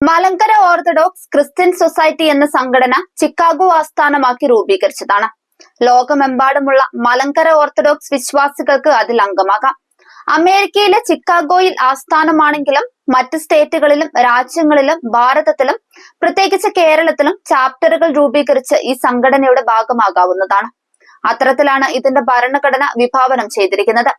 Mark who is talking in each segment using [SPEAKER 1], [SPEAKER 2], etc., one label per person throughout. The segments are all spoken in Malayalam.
[SPEAKER 1] മലങ്കര ഓർത്തഡോക്സ് ക്രിസ്ത്യൻ സൊസൈറ്റി എന്ന സംഘടന ചിക്കാഗോ ആസ്ഥാനമാക്കി രൂപീകരിച്ചതാണ്. ലോകമെമ്പാടുമുള്ള മലങ്കര ഓർത്തഡോക്സ് വിശ്വാസികൾക്ക് അതിൽ അംഗമാകാം. അമേരിക്കയിലെ ചിക്കാഗോയിൽ ആസ്ഥാനമാണെങ്കിലും മറ്റ് സ്റ്റേറ്റുകളിലും രാജ്യങ്ങളിലും ഭാരതത്തിലും പ്രത്യേകിച്ച് കേരളത്തിലും ചാപ്റ്ററുകൾ രൂപീകരിച്ച് ഈ സംഘടനയുടെ ഭാഗമാകാവുന്നതാണ്. അത്തരത്തിലാണ് ഇതിന്റെ ഭരണഘടന വിഭാവനം ചെയ്തിരിക്കുന്നത്.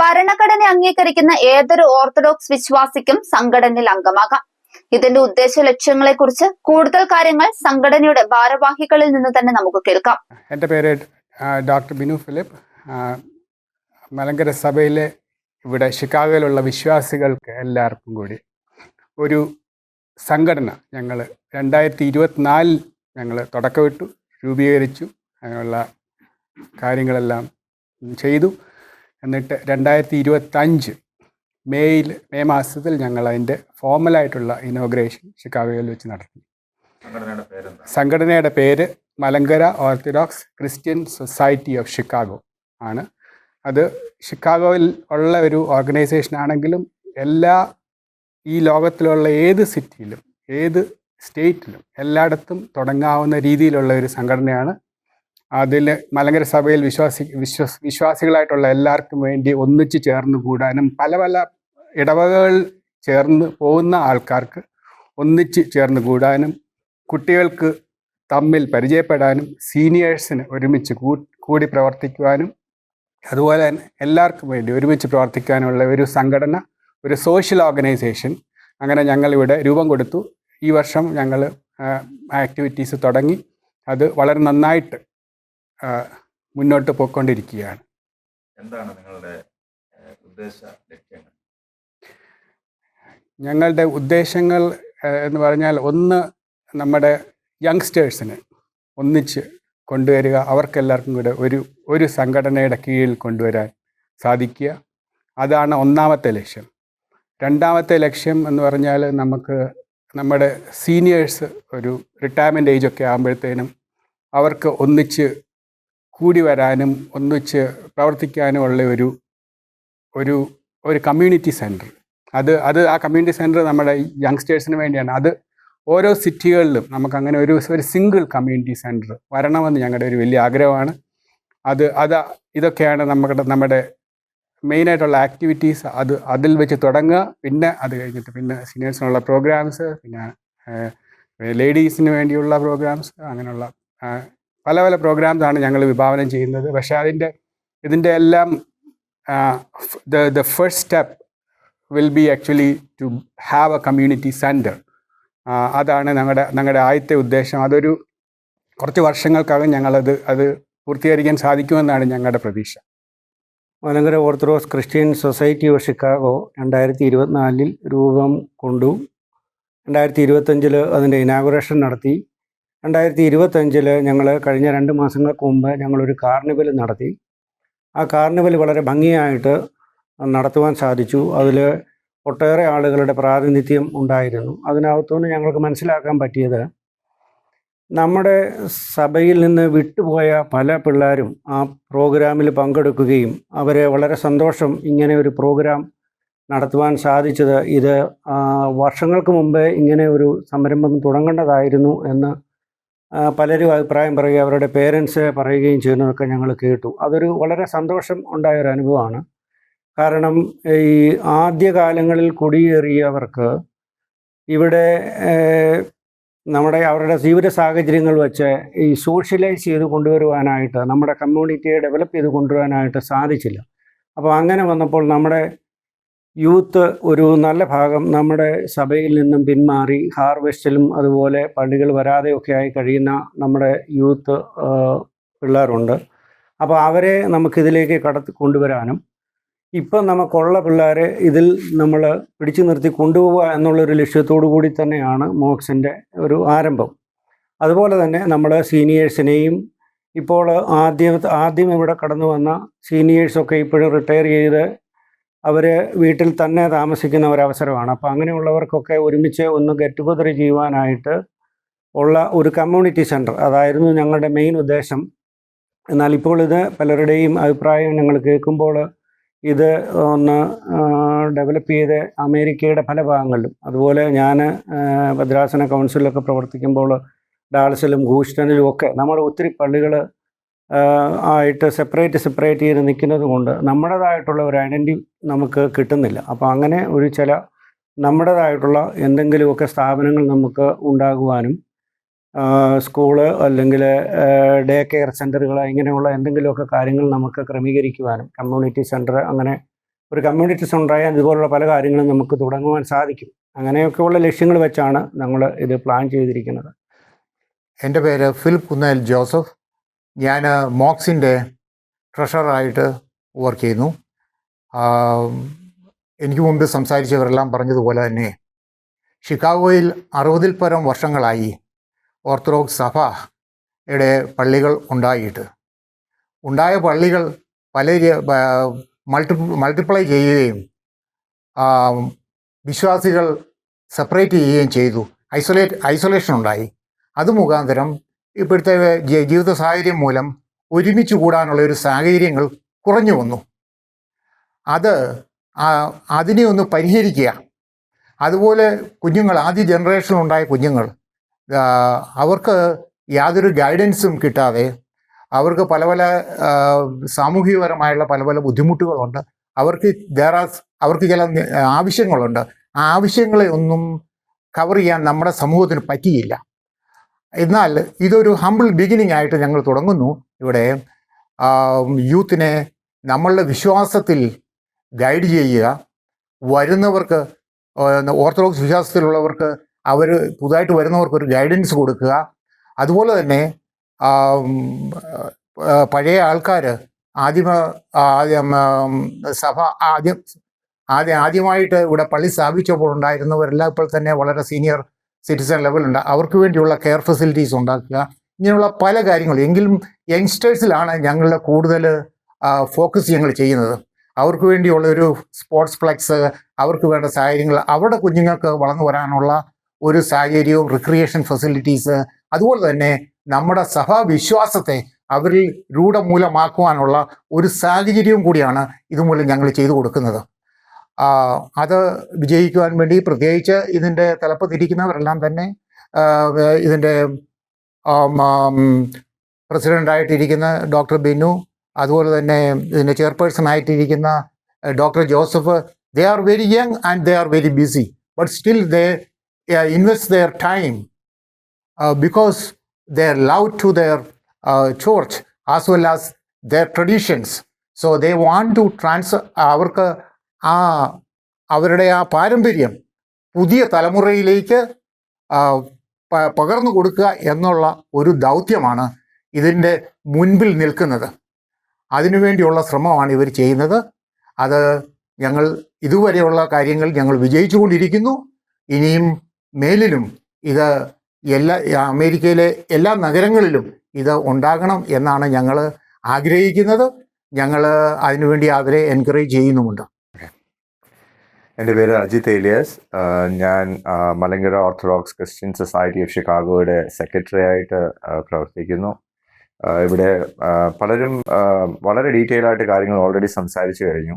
[SPEAKER 1] ഭരണഘടന അംഗീകരിക്കുന്ന ഏതൊരു ഓർത്തഡോക്സ് വിശ്വാസിക്കും സംഘടനയിൽ അംഗമാകാം. ഇതിന്റെ ഉദ്ദേശ ലക്ഷ്യങ്ങളെ കുറിച്ച് കൂടുതൽ കാര്യങ്ങൾ സംഘടനയുടെ ഭാരവാഹികളിൽ നിന്ന് തന്നെ നമുക്ക് കേൾക്കാം.
[SPEAKER 2] എന്റെ പേര് ഡോക്ടർ ബിനു ഫിലിപ്പ്. മലങ്കര സഭയിലെ ഇവിടെ ഷിക്കാഗോയിലുള്ള വിശ്വാസികൾക്ക് എല്ലാവർക്കും കൂടി ഒരു സംഘടന ഞങ്ങൾ രണ്ടായിരത്തി ഇരുപത്തിനാലിൽ ഞങ്ങൾ തുടക്കമിട്ടു രൂപീകരിച്ചു അങ്ങനെയുള്ള കാര്യങ്ങളെല്ലാം ചെയ്തു. എന്നിട്ട് രണ്ടായിരത്തി ഇരുപത്തഞ്ച് മേയിൽ മെയ് മാസത്തിൽ ഞങ്ങൾ അതിന്റെ ഫോമലായിട്ടുള്ള ഇനോഗ്രേഷൻ ഷിക്കാഗോയിൽ വെച്ച് നടത്തി.
[SPEAKER 3] സംഘടനയുടെ
[SPEAKER 2] പേര് Malankara Orthodox Christian Society of Chicago ആണ്. അത് ഷിക്കാഗോയിൽ ഉള്ള ഒരു ഓർഗനൈസേഷൻ ആണെങ്കിലും എല്ലാ ഈ ലോകത്തിലുള്ള ഏത് സിറ്റിയിലും ഏത് സ്റ്റേറ്റിലും എല്ലായിടത്തും തുടങ്ങാവുന്ന രീതിയിലുള്ള ഒരു സംഘടനയാണ്. അതിൽ മലങ്കര സഭയിൽ വിശ്വാസി വിശ്വസ് വിശ്വാസികളായിട്ടുള്ള എല്ലാവർക്കും വേണ്ടി ഒന്നിച്ചു ചേർന്ന് കൂടാനും പല പല ഇടവകകൾ ചേർന്ന് പോകുന്ന ആൾക്കാർക്ക് ഒന്നിച്ച് ചേർന്ന് കൂടാനും കുട്ടികൾക്ക് തമ്മിൽ പരിചയപ്പെടാനും സീനിയേഴ്സിന് ഒരുമിച്ച് കൂടി പ്രവർത്തിക്കുവാനും അതുപോലെ തന്നെ എല്ലാവർക്കും വേണ്ടി ഒരുമിച്ച് പ്രവർത്തിക്കാനുള്ള ഒരു സംഘടന ഒരു സോഷ്യൽ ഓർഗനൈസേഷൻ അങ്ങനെ ഞങ്ങളിവിടെ രൂപം കൊടുത്തു. ഈ വർഷം ഞങ്ങൾ ആക്ടിവിറ്റീസ് തുടങ്ങി. അത് വളരെ നന്നായിട്ട് മുന്നോട്ട് പോയിക്കൊണ്ടിരിക്കുകയാണ്.
[SPEAKER 3] എന്താണ് നിങ്ങളുടെ ഉദ്ദേശ ലക്ഷ്യങ്ങൾ?
[SPEAKER 2] ഞങ്ങളുടെ ഉദ്ദേശങ്ങൾ എന്ന് പറഞ്ഞാൽ ഒന്ന് നമ്മുടെ യങ്സ്റ്റേഴ്സിനെ ഒന്നിച്ച് കൊണ്ടുവരിക അവർക്കെല്ലാവർക്കും കൂടെ ഒരു ഒരു സംഘടനയുടെ കീഴിൽ കൊണ്ടുവരാൻ സാധിക്കുക. അതാണ് ഒന്നാമത്തെ ലക്ഷ്യം. രണ്ടാമത്തെ ലക്ഷ്യം എന്ന് പറഞ്ഞാൽ നമുക്ക് നമ്മുടെ സീനിയേഴ്സ് ഒരു റിട്ടയർമെന്റ് ഏജൊക്കെ ആകുമ്പോഴത്തേനും അവർക്ക് ഒന്നിച്ച് കൂടി വരാനും ഒന്നിച്ച് പ്രവർത്തിക്കാനും ഉള്ള ഒരു ഒരു ഒരു കമ്മ്യൂണിറ്റി സെന്റർ അത് അത് ആ കമ്മ്യൂണിറ്റി സെന്റർ നമ്മുടെ യങ്സ്റ്റേഴ്സിന് വേണ്ടിയാണ്. അത് ഓരോ സിറ്റികളിലും നമുക്ക് അങ്ങനെ ഒരു ഒരു സിംഗിൾ കമ്മ്യൂണിറ്റി സെന്റർ വരണമെന്ന് ഞങ്ങളുടെ ഒരു വലിയ ആഗ്രഹമാണ്. അത് അത് ഇതൊക്കെയാണ് നമ്മുടെ നമ്മുടെ മെയിനായിട്ടുള്ള ആക്ടിവിറ്റീസ് അത് അതിൽ വെച്ച് തുടങ്ങുക. പിന്നെ അത് കഴിഞ്ഞിട്ട് പിന്നെ സീനിയേഴ്സിനുള്ള പ്രോഗ്രാംസ് പിന്നെ ലേഡീസിന് വേണ്ടിയുള്ള പ്രോഗ്രാംസ് അങ്ങനെയുള്ള പല പല പ്രോഗ്രാംസാണ് ഞങ്ങൾ വിഭാവനം ചെയ്യുന്നത്. പക്ഷേ അതിന്റെ ഇതിന്റെ എല്ലാം the the first step will be actually to have a community centre അതാണ് ഞങ്ങളുടെ ഞങ്ങളുടെ ആദ്യത്തെ ഉദ്ദേശം. അതൊരു കുറച്ച് വർഷങ്ങൾക്കകം ഞങ്ങളത് അത് പൂർത്തീകരിക്കാൻ സാധിക്കുമെന്നാണ് ഞങ്ങളുടെ പ്രതീക്ഷ.
[SPEAKER 4] Malankara Orthodox Christian Society of Chicago രണ്ടായിരത്തി ഇരുപത്തിനാലിൽ രൂപം കൊണ്ടു. രണ്ടായിരത്തി ഇരുപത്തഞ്ചിൽ അതിന്റെ ഇനാഗുറേഷൻ നടത്തി. രണ്ടായിരത്തി ഇരുപത്തഞ്ചിൽ ഞങ്ങൾ കഴിഞ്ഞ രണ്ട് മാസങ്ങൾക്ക് മുമ്പ് ഞങ്ങളൊരു കാർണിവൽ നടത്തി. ആ കാർണിവൽ വളരെ ഭംഗിയായിട്ട് നടത്തുവാൻ സാധിച്ചു. അതിൽ ഒട്ടേറെ ആളുകളുടെ പ്രാതിനിധ്യം ഉണ്ടായിരുന്നു. അതിനകത്തുനിന്ന് ഞങ്ങൾക്ക് മനസ്സിലാക്കാൻ പറ്റിയത് നമ്മുടെ സഭയിൽ നിന്ന് വിട്ടുപോയ പല പിള്ളേരും ആ പ്രോഗ്രാമിൽ പങ്കെടുക്കുകയും അവരെ വളരെ സന്തോഷം ഇങ്ങനെ ഒരു പ്രോഗ്രാം നടത്തുവാൻ സാധിച്ചത്. ഇത് വർഷങ്ങൾക്ക് മുമ്പേ ഇങ്ങനെ ഒരു സംരംഭം തുടങ്ങേണ്ടതായിരുന്നു എന്ന് പലരും അഭിപ്രായം പറയുകയും അവരുടെ പേരൻസ് പറയുകയും ചെയ്യുന്നതൊക്കെ ഞങ്ങൾ കേട്ടു. അതൊരു വളരെ സന്തോഷം ഉണ്ടായ ഒരു അനുഭവമാണ് കാരണം ഈ ആദ്യകാലങ്ങളിൽ കുടിയേറിയവർക്ക് ഇവിടെ നമ്മുടെ അവരുടെ ജീവിത സാഹചര്യങ്ങൾ വെച്ച് ഈ സോഷ്യലൈസ് ചെയ്ത് കൊണ്ടുവരുവാനായിട്ട് നമ്മുടെ കമ്മ്യൂണിറ്റിയെ ഡെവലപ്പ് ചെയ്ത് കൊണ്ടുവരാനായിട്ട് സാധിച്ചില്ല. അപ്പോൾ അങ്ങനെ വന്നപ്പോൾ നമ്മുടെ യൂത്ത് ഒരു നല്ല ഭാഗം നമ്മുടെ സഭയിൽ നിന്നും പിന്മാറി ഹാർവെസ്റ്റിലും അതുപോലെ പള്ളികൾ വരാതെയൊക്കെ ആയി കഴിയുന്ന നമ്മുടെ യൂത്ത് പിള്ളേരുണ്ട്. അപ്പോൾ അവരെ നമുക്കിതിലേക്ക് കടത്തി കൊണ്ടുവരാനും ഇപ്പം നമുക്കുള്ള പിള്ളേരെ ഇതിൽ നമ്മൾ പിടിച്ചു നിർത്തി കൊണ്ടുപോവുക എന്നുള്ളൊരു ലക്ഷ്യത്തോടു കൂടി തന്നെയാണ് മോക്സിന്റെ ഒരു ആരംഭം. അതുപോലെ തന്നെ നമ്മൾ സീനിയേഴ്സിനെയും ഇപ്പോൾ ആദ്യം ആദ്യം ഇവിടെ കടന്നു വന്ന സീനിയേഴ്സൊക്കെ ഇപ്പോഴും റിട്ടയർ ചെയ്ത് അവർ വീട്ടിൽ തന്നെ താമസിക്കുന്ന ഒരവസരമാണ്. അപ്പോൾ അങ്ങനെയുള്ളവർക്കൊക്കെ ഒരുമിച്ച് ഒന്ന് ഗെറ്റ് ടുഗദർ ചെയ്യുവാനായിട്ട് ഉള്ള ഒരു കമ്മ്യൂണിറ്റി സെന്റർ അതായിരുന്നു ഞങ്ങളുടെ മെയിൻ ഉദ്ദേശം. എന്നാൽ ഇപ്പോൾ ഇത് പലരുടെയും അഭിപ്രായം ഞങ്ങൾ കേൾക്കുമ്പോൾ ഇത് ഒന്ന് ഡെവലപ്പ് ചെയ്ത് അമേരിക്കയുടെ പല ഭാഗങ്ങളിലും. അതുപോലെ ഞാൻ ഭദ്രാസന കൗൺസിലൊക്കെ പ്രവർത്തിക്കുമ്പോൾ ഡാളസിലും ഹൂസ്റ്റണിലും ഒക്കെ നമ്മുടെ ഒത്തിരി പള്ളികൾ ആയിട്ട് സെപ്പറേറ്റ് സെപ്പറേറ്റ് ചെയ്ത് നിൽക്കുന്നത് കൊണ്ട് നമ്മുടേതായിട്ടുള്ള ഒരു ഐഡന്റി നമുക്ക് കിട്ടുന്നില്ല. അപ്പോൾ അങ്ങനെ ഒരു ചില നമ്മുടേതായിട്ടുള്ള എന്തെങ്കിലുമൊക്കെ സ്ഥാപനങ്ങൾ നമുക്ക് ഉണ്ടാകുവാനും സ്കൂൾ അല്ലെങ്കിൽ ഡേ കെയർ സെന്ററുകൾ ഇങ്ങനെയുള്ള എന്തെങ്കിലുമൊക്കെ കാര്യങ്ങൾ നമുക്ക് ക്രമീകരിക്കുവാനും കമ്മ്യൂണിറ്റി സെന്റർ അങ്ങനെ ഒരു കമ്മ്യൂണിറ്റി സെന്ററായ ഇതുപോലുള്ള പല കാര്യങ്ങളും നമുക്ക് തുടങ്ങുവാൻ സാധിക്കും. അങ്ങനെയൊക്കെയുള്ള ലക്ഷ്യങ്ങൾ വെച്ചാണ് നമ്മൾ ഇത് പ്ലാൻ ചെയ്തിരിക്കുന്നത്.
[SPEAKER 5] എന്റെ പേര് ഫിലിപ്പ് കുന്നേൽ ജോസഫ്. ഞാൻ മോക്സിന്റെ ട്രഷറായിട്ട് വർക്ക് ചെയ്യുന്നു. എനിക്ക് മുമ്പ് സംസാരിച്ചവരെല്ലാം പറഞ്ഞതുപോലെ തന്നെ ഷിക്കാഗോയിൽ അറുപതിൽ പരം വർഷങ്ങളായി ഓർത്തഡോക്സ് സഭ യുടെ പള്ളികൾ ഉണ്ടായിട്ട്. ഉണ്ടായ പള്ളികൾ പല മൾട്ടി മൾട്ടിപ്ലൈ ചെയ്യുകയും വിശ്വാസികൾ സെപ്പറേറ്റ് ചെയ്യുകയും ചെയ്തു. ഐസൊലേറ്റ് ഐസൊലേഷൻ ഉണ്ടായി. അത് മുഖാന്തരം ഇപ്പോഴത്തെ ജീവിത സാഹചര്യം മൂലം ഒരുമിച്ച് കൂടാനുള്ള ഒരു സാഹചര്യങ്ങൾ കുറഞ്ഞു വന്നു. അത് അതിനെ ഒന്ന് പരിഹരിക്കുക. അതുപോലെ കുഞ്ഞുങ്ങൾ ആദ്യ ജനറേഷനിലുണ്ടായ കുഞ്ഞുങ്ങൾ അവർക്ക് യാതൊരു ഗൈഡൻസും കിട്ടാതെ അവർക്ക് പല പല സാമൂഹികപരമായുള്ള പല പല ബുദ്ധിമുട്ടുകളുണ്ട്. അവർക്ക് ദേർ അവർക്ക് ചില ആവശ്യങ്ങളുണ്ട്. ആ ആവശ്യങ്ങളെ ഒന്നും കവർ ചെയ്യാൻ നമ്മുടെ സമൂഹത്തിന് പറ്റിയില്ല. എന്നാൽ ഇതൊരു ഹമ്പിൾ ബിഗിനിങ് ആയിട്ട് ഞങ്ങൾ തുടങ്ങുന്നു. ഇവിടെ യൂത്തിനെ നമ്മളുടെ വിശ്വാസത്തിൽ ഗൈഡ് ചെയ്യുക. വരുന്നവർക്ക് ഓർത്തഡോക്സ് വിശ്വാസത്തിലുള്ളവർക്ക് അവർ പുതുതായിട്ട് വരുന്നവർക്ക് ഒരു ഗൈഡൻസ് കൊടുക്കുക. അതുപോലെ തന്നെ പഴയ ആൾക്കാർ ആദ്യമ ആദ്യം സഭ ആദ്യം ആദ്യം ആദ്യമായിട്ട് ഇവിടെ പള്ളി സ്ഥാപിച്ചപ്പോൾ ഉണ്ടായിരുന്നവരെല്ലാം ഇപ്പോൾ തന്നെ വളരെ സീനിയർ സിറ്റിസൺ ലെവലുണ്ട് അവർക്ക് വേണ്ടിയുള്ള കെയർ ഫെസിലിറ്റീസ് ഉണ്ടാക്കുക. ഇങ്ങനെയുള്ള പല കാര്യങ്ങളും. എങ്കിലും യങ്സ്റ്റേഴ്സിലാണ് ഞങ്ങളുടെ കൂടുതൽ ഫോക്കസ് ഞങ്ങൾ ചെയ്യുന്നത്. അവർക്ക് വേണ്ടിയുള്ള ഒരു സ്പോർട്സ് ഫ്ലെക്സ് അവർക്ക് വേണ്ട സാഹചര്യങ്ങൾ അവിടെ കുഞ്ഞുങ്ങൾക്ക് വളർന്നു വരാനുള്ള ഒരു സാഹചര്യവും റിക്രിയേഷൻ ഫെസിലിറ്റീസ് അതുപോലെ തന്നെ നമ്മുടെ സഭാവിശ്വാസത്തെ അവരിൽ രൂഢമൂലമാക്കുവാനുള്ള ഒരു സാഹചര്യവും കൂടിയാണ് ഇതുമൂലം ഞങ്ങൾ ചെയ്തു കൊടുക്കുന്നത്. അത് വിജയിക്കുവാൻ വേണ്ടി പ്രത്യേകിച്ച് ഇതിന്റെ തലപ്പത്തിരിക്കുന്നവരെല്ലാം തന്നെ ഇതിന്റെ പ്രസിഡന്റായിട്ടിരിക്കുന്ന ഡോക്ടർ ബിനു അതുപോലെ തന്നെ ഇതിന്റെ ചെയർപേഴ്സൺ ആയിട്ടിരിക്കുന്ന doctor Joseph they are very young and they are very busy but still they invest their time because their love to their church as well as their traditions so they want to trans അവർക്ക് ആ അവരുടെ ആ പാരമ്പര്യം പുതിയ തലമുറയിലേക്ക് പകർന്നു കൊടുക്കുക എന്നുള്ള ഒരു ദൗത്യമാണ് ഇതിന്റെ മുൻപിൽ നിൽക്കുന്നത്. അതിനുവേണ്ടിയുള്ള ശ്രമമാണ് ഇവർ ചെയ്യുന്നത്. അത് ഞങ്ങൾ ഇതുവരെയുള്ള കാര്യങ്ങൾ ഞങ്ങൾ വിജയിച്ചുകൊണ്ടിരിക്കുന്നു. ഇനിയും മേലിലും ഇത് എല്ലാ അമേരിക്കയിലെ എല്ലാ നഗരങ്ങളിലും ഇത് ഉണ്ടാകണം എന്നാണ് ഞങ്ങൾ ആഗ്രഹിക്കുന്നത്. ഞങ്ങൾ അതിനുവേണ്ടി അവരെ എൻകറേജ് ചെയ്യുന്നുമുണ്ട്.
[SPEAKER 6] എന്റെ പേര് അജിത് ഏലിയസ് ഞാൻ Malankara Orthodox Christian Society of ഷിക്കാഗോയുടെ secretary ആയിട്ട് പ്രവർത്തിക്കുന്നു. ഇവിടെ പലരും വളരെ ഡീറ്റെയിൽ ആയിട്ട് കാര്യങ്ങൾ ഓൾറെഡി സംസാരിച്ചു കഴിഞ്ഞു.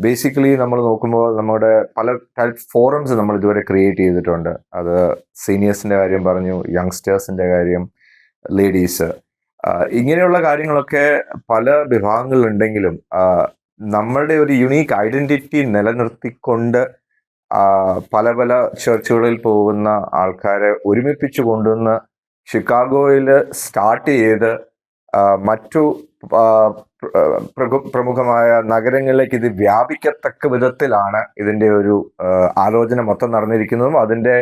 [SPEAKER 6] ബേസിക്കലി നമ്മൾ നോക്കുമ്പോൾ നമ്മുടെ പല ടൈപ്പ് ഫോറംസ് നമ്മൾ ഇതുവരെ ക്രിയേറ്റ് ചെയ്തിട്ടുണ്ട്. അത് സീനിയേഴ്സിന്റെ കാര്യം പറഞ്ഞു യങ്സ്റ്റേഴ്സിന്റെ കാര്യം ലേഡീസ് ഇങ്ങനെയുള്ള കാര്യങ്ങളൊക്കെ പല വിഭാഗങ്ങളിലുണ്ടെങ്കിലും ആഹ് നമ്മളുടെ ഒരു യുണീക്ക് ഐഡന്റിറ്റി നിലനിർത്തിക്കൊണ്ട് പല പല ചർച്ചുകളിൽ പോകുന്ന ആൾക്കാരെ ഒരുമിപ്പിച്ച് കൊണ്ടുവന്ന് ഷിക്കാഗോയിൽ സ്റ്റാർട്ട് ചെയ്ത് മറ്റു പ്രമുഖമായ നഗരങ്ങളിലേക്ക് ഇത് വ്യാപിക്കത്തക്ക വിധത്തിലാണ് ഇതിന്റെ ഒരു ആലോചന മൊത്തം നടന്നിരിക്കുന്നതും അതിന്റെ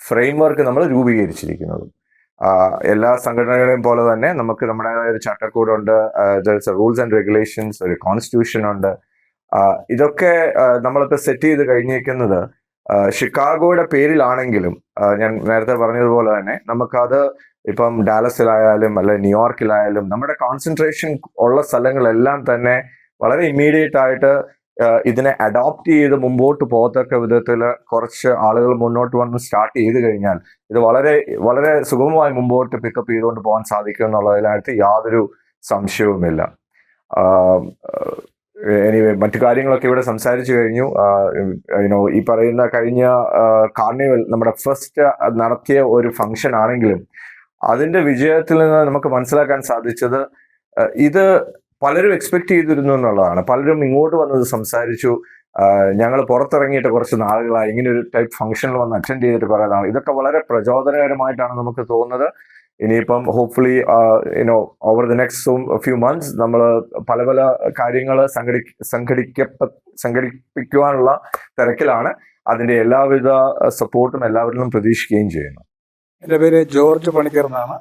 [SPEAKER 6] ഫ്രെയിംവർക്ക് നമ്മൾ രൂപീകരിച്ചിരിക്കുന്നതും. എല്ലാ സംഘടനകളെയും പോലെ തന്നെ നമുക്ക് നമ്മുടെ ഒരു ചട്ടക്കൂടുണ്ട് റൂൾസ് ആൻഡ് റെഗുലേഷൻസ് ഒരു കോൺസ്റ്റിറ്റ്യൂഷൻ ഉണ്ട്. ഇതൊക്കെ നമ്മളിപ്പോൾ സെറ്റ് ചെയ്ത് കഴിഞ്ഞേക്കുന്നത് ആ, ഷിക്കാഗോയുടെ പേരിലാണെങ്കിലും ഞാൻ നേരത്തെ പറഞ്ഞതുപോലെ തന്നെ നമുക്കത് ഇപ്പം ഡാലസിലായാലും അല്ലെ ന്യൂയോർക്കിലായാലും നമ്മുടെ കോൺസെൻട്രേഷൻ ഉള്ള സ്ഥലങ്ങളെല്ലാം തന്നെ വളരെ ഇമ്മീഡിയറ്റ് ആയിട്ട് ഇതിനെ അഡോപ്റ്റ് ചെയ്ത് മുമ്പോട്ട് പോകത്തക്ക വിധത്തിൽ കുറച്ച് ആളുകൾ മുന്നോട്ട് വന്ന് സ്റ്റാർട്ട് ചെയ്ത് കഴിഞ്ഞാൽ ഇത് വളരെ വളരെ സുഗമമായി മുമ്പോട്ട് പിക്കപ്പ് ചെയ്തുകൊണ്ട് പോകാൻ സാധിക്കും എന്നുള്ളതിനകത്ത് യാതൊരു സംശയവുമില്ല. എനിവേ മറ്റു കാര്യങ്ങളൊക്കെ ഇവിടെ സംസാരിച്ചു കഴിഞ്ഞു. യുനോ ഈ പറയുന്ന കഴിഞ്ഞ കാർണിവൽ നമ്മുടെ ഫസ്റ്റ് നടത്തിയ ഒരു ഫംഗ്ഷൻ ആണെങ്കിലും അതിന്റെ വിജയത്തിൽ നിന്ന് നമുക്ക് മനസ്സിലാക്കാൻ സാധിച്ചത് ഇത് പലരും എക്സ്പെക്ട് ചെയ്തിരുന്നു എന്നുള്ളതാണ്. പലരും ഇങ്ങോട്ട് വന്നത് സംസാരിച്ചു. ഞങ്ങൾ പുറത്തിറങ്ങിയിട്ട് കുറച്ച് നാളുകളായി ഇങ്ങനെ ഒരു ടൈപ്പ് ഫംഗ്ഷനിൽ വന്ന് അറ്റൻഡ് ചെയ്തിട്ട് പറയുന്നതാണ് ഇതൊക്കെ വളരെ പ്രചോദനകരമായിട്ടാണ് നമുക്ക് തോന്നുന്നത്. ഇനിയിപ്പം hopefully you know over the next few months നമ്മൾ പല പല കാര്യങ്ങൾ സംഘടി സംഘടിക്കപ്പ സംഘടിപ്പിക്കുവാനുള്ള തിരക്കിലാണ്. അതിന്റെ എല്ലാവിധ സപ്പോർട്ടും എല്ലാവരിലും പ്രതീക്ഷിക്കുകയും ചെയ്യുന്നു.
[SPEAKER 7] എന്റെ പേര് ജോർജ് പണിക്കർ എന്നാണ്.